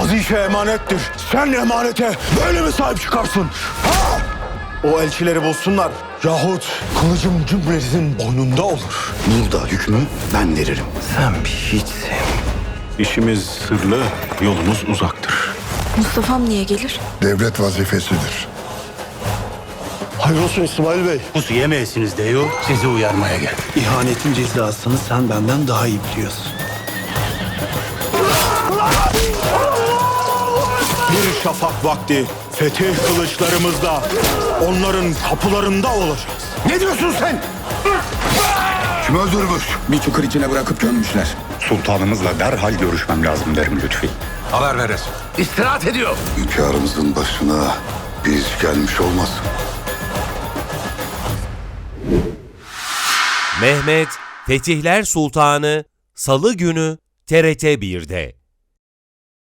Vazife emanettir. Sen emanete böyle mi sahip çıkarsın? Ha? O elçileri bulsunlar. Yahut kılıcım cümlenizin boynunda olur. Burada hükmü ben veririm. Sen bir hiçsin. İşimiz sırlı, yolumuz uzaktır. Mustafa'm niye gelir? Devlet vazifesidir. Hayırolsun İsmail Bey. Pusu yemeyesiniz diyor, sizi uyarmaya geldim. İhanetin cezasını sen benden daha iyi biliyorsun. Şafak vakti fetih kılıçlarımızda onların kapılarında olacağız. Ne diyorsun sen? Kim öldürmüş? Bir çukur içine bırakıp gömmüşler. Sultanımızla derhal görüşmem lazım derim Lütfi. Haber veririz. İstirahat ediyor. Hünkârımızın başına biz gelmiş olmasın. Mehmet Fetihler Sultanı Salı günü TRT 1'de.